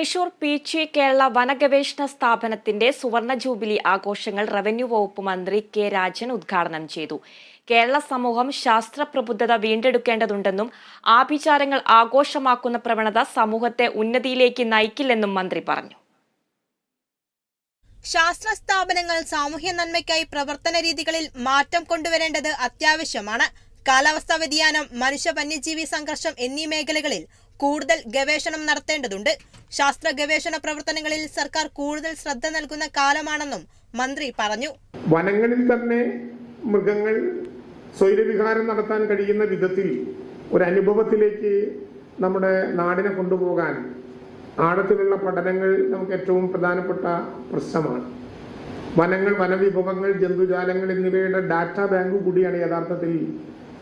തൃശൂർ പീച്ചി കേരള വനഗവേഷണ സ്ഥാപനത്തിന്റെ സുവർണ ജൂബിലി ആഘോഷങ്ങൾ റവന്യൂ വകുപ്പ് മന്ത്രി കെ രാജൻ ഉദ്ഘാടനം ചെയ്തു. കേരള സമൂഹം ശാസ്ത്ര പ്രബുദ്ധത വീണ്ടെടുക്കേണ്ടതുണ്ടെന്നും ആഭിചാരങ്ങൾ ആഘോഷമാക്കുന്ന പ്രവണത സമൂഹത്തെ ഉന്നതിയിലേക്ക് നയിക്കില്ലെന്നും മന്ത്രി പറഞ്ഞു. ശാസ്ത്ര സ്ഥാപനങ്ങൾ സാമൂഹ്യ നന്മയ്ക്കായി പ്രവർത്തന രീതികളിൽ മാറ്റം കൊണ്ടുവരേണ്ടത് അത്യാവശ്യമാണ്. കാലാവസ്ഥാ വ്യതിയാനം മനുഷ്യ വന്യജീവി സംഘർഷം എന്നീ മേഖലകളിൽ കൂടുതൽ ഗവേഷണം നടത്തേണ്ടതുണ്ട്. ശാസ്ത്ര ഗവേഷണ പ്രവർത്തനങ്ങളിൽ സർക്കാർ കൂടുതൽ ശ്രദ്ധ നൽകുന്ന കാലമാണെന്നും മന്ത്രി പറഞ്ഞു. വനങ്ങളിൽ തന്നെ മൃഗങ്ങൾ സ്വൈരവിഹാരം നടത്താൻ കഴിയുന്ന വിധത്തിൽ ഒരു അനുഭവത്തിലേക്ക് നമ്മുടെ നാടിനെ കൊണ്ടുപോകാൻ ആഴത്തിലുള്ള പഠനങ്ങൾ നമുക്ക് ഏറ്റവും പ്രധാനപ്പെട്ട പ്രശ്നമാണ്. വനങ്ങൾ വനവിഭവങ്ങൾ ജന്തുജാലങ്ങൾ എന്നിവയുടെ ഡാറ്റ ബാങ്ക് കൂടിയാണ് യഥാർത്ഥത്തിൽ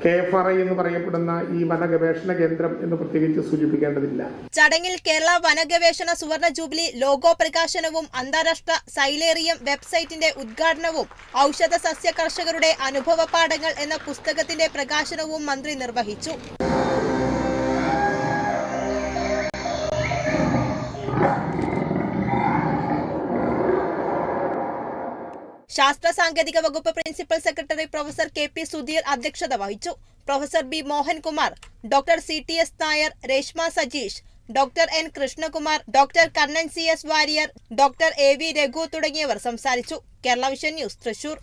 കെ എഫ് ആർ ഐ എന്ന് പറയപ്പെടുന്ന ഈ വന ഗവേഷണ കേന്ദ്രം എന്ന് പ്രത്യേകിച്ച് സൂചിപ്പിക്കേണ്ടതില്ല. ചടങ്ങിൽ കേരള വനഗവേഷണ സുവർണ ജൂബിലി ലോഗോ പ്രകാശനവും അന്താരാഷ്ട്ര സൈലേറിയം വെബ്സൈറ്റിന്റെ ഉദ്ഘാടനവും ഔഷധ സസ്യ കർഷകരുടെ അനുഭവ പാഠങ്ങൾ എന്ന പുസ്തകത്തിന്റെ പ്രകാശനവും മന്ത്രി നിർവഹിച്ചു. ശാസ്ത്ര സാങ്കേതിക വകുപ്പ് principal secretary professor K P Sudheer അധ്യക്ഷത വഹിച്ചു. Professor B Mohankumar doctor C T S Nair Reshma Sajeesh doctor N Krishnakumar doctor Kannan C S Warrier doctor A V Raghu തുടങ്ങിയവർ സംസാരിച്ചു. Kerala vision news Thrissur.